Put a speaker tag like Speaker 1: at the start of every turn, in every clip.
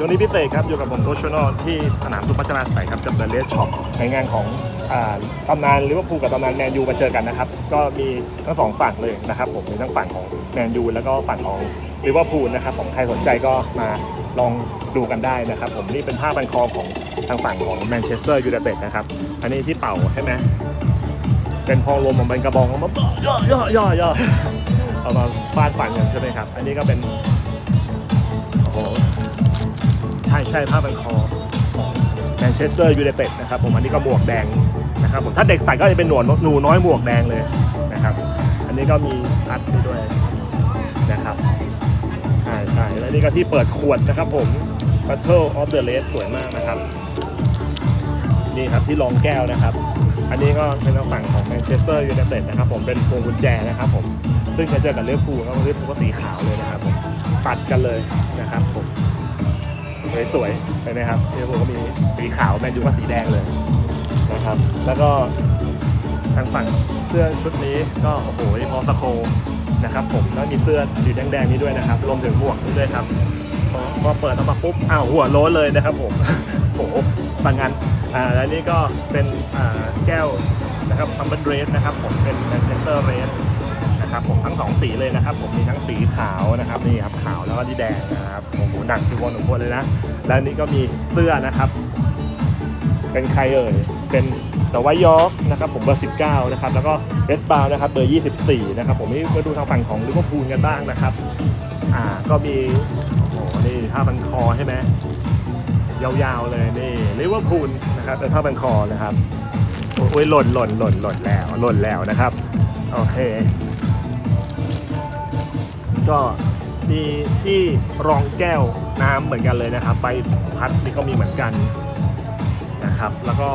Speaker 1: ช่วงนี้พิเศษครับ อยู่กับผมโคชโนที่สนามสุพัชนาใสครับกับเดอะเลสช็อปในงานของอ่าตำนานลิเวอร์พูลกับตำนานแมนยูมาเจอกันนะครับ ก็มีทั้งสองฝั่งเลยนะครับผมมีทั้งฝั่งของแมนยูแล้วก็ฝั่งของลิเวอร์พูลนะครับผมใครสนใจก็มาลองดูกันได้นะครับ ผมนี่เป็นผ้าพันคอของทางฝั่งของแมนเชสเตอร์ยูไนเต็ดนะครับ อันนี้ที่เป่าใช่ไหมเป็นพองลมของเป็นกระบองเอามาย่อย่อย่อย่อเอามาฟาดฟันกันใช่ไหมครับ อันนี้ก็เป็น ใช่ผ้าพันคอของแมนเชสเตอร์ยูไนเต็ดนะครับผมอันนี้ก็หมวกแดงนะครับผมถ้าเด็กใส่ก็จะเป็นหนวดหนูน้อยหมวกแดงเลยนะครับ อันนี้ก็มีอัดด้วยนะครับใช่ใช่แล้วนี่ก็ที่เปิดขวดนะครับผม Battle of the Red สวยมากนะครับ นี่ครับที่รองแก้วนะครับ อันนี้ก็เป็นทางฝั่งของแมนเชสเตอร์ยูไนเต็ดนะครับผมเป็นพวงกุญแจนะครับผมซึ่งจะเจอกับลิเวอร์พูลแล้วลิเวอร์พูลก็สีขาวเลยนะครับผมตัดกันเลยนะครับผม สวยๆใช่ไหมครับลิเวอร์ก็มีสีขาวแมนยูก็สีแดงเลยนะครับ แล้วก็ทางฝั่งเสื้อชุดนี้ก็โอ้โหพอสโคนะครับผมแล้วมีเสื้อสีแดงๆนี้ด้วยนะครับรวมถึงหมวกนี้ด้วยครับพอเปิดออกมาปุ๊บอ้าวหัวโล้นเลยนะครับผมโอ้โหบางงานอ่าแล้วนี่ก็เป็นอ่าแก้วนะครับทัมเบอร์เรสนะครับผมเป็นแมนเชสเตอร์เรส นะครับผมทั้งสองสีเลยนะครับ ผมมีทั้งสีขาวนะครับนี่ครับขาวแล้วก็ที่แดงนะครับโอ้โหหนักทุกคนทุกคนเลยนะ แล้วนี่ก็มีเสื้อนะครับ เป็นใครเอ่ยเป็นแต่ว่ายอร์กนะครับผมเบอร์19นะครับแล้วก็เอสบาวนะครับเบอร์ 24นะครับผมนี่มาดูทางฝั่งของลิเวอร์พูลกันบ้างนะครับอ่าก็มีโอ้โหนี่ผ้าพันคอใช่ไหมยาวๆเลยนี่ลิเวอร์พูลนะครับเป็นผ้าพันคอนะครับโอ้ยหล่นหล่นหล่นหล่นแล้วหล่นแล้วนะครับโอเค ก็มีที่รองแก้วน้ำเหมือนกันเลยนะครับ ใบพัดนี่ก็มีเหมือนกันนะครับ แล้วก็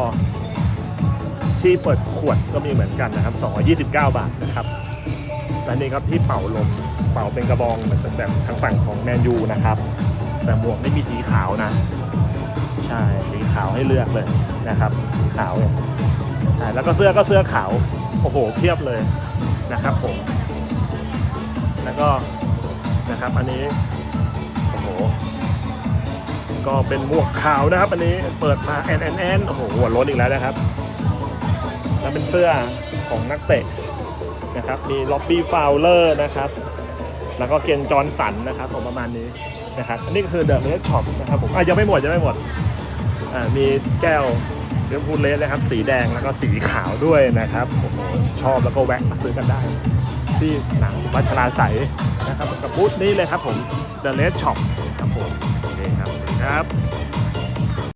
Speaker 1: ที่เปิดขวดก็มีเหมือนกันนะครับ229 บาทนะครับ และนี่ครับที่เป่าลมเป่าเป็นกระบองแบบแบบทางฝั่งของแมนยูนะครับ แต่หมวกไม่มีสีขาวนะ ใช่สีขาวให้เลือกเลยนะครับสีขาวเนี่ยใช่แล้วก็เสื้อก็เสื้อขาว โอ้โหเพียบเลยนะครับผม แล้วก็ นะครับ อันนี้โอ้โหก็เป็นหมวกขาวนะครับ อันนี้เปิดมาแอนแอนแอนโอ้โหหัวล้นอีกแล้วนะครับ แล้วเป็นเสื้อของนักเตะนะครับ มีล็อบบี้ฟาวเลอร์นะครับ แล้วก็เกนจอห์นสันนะครับผมประมาณนี้นะครับ อันนี้ก็คือเดอะเลสช็อปนะครับผมอะยังไม่หมดยังไม่หมดอ่ามีแก้วเรื่องพูดเลสนะครับ สีแดงแล้วก็สีขาวด้วยนะครับโอ้โหชอบแล้วก็แวะมาซื้อกันได้ ที่หนังวัชราใสนะครับกับบูธนี้เลยครับผม The Red Shop ครับผมโอเคครับครับ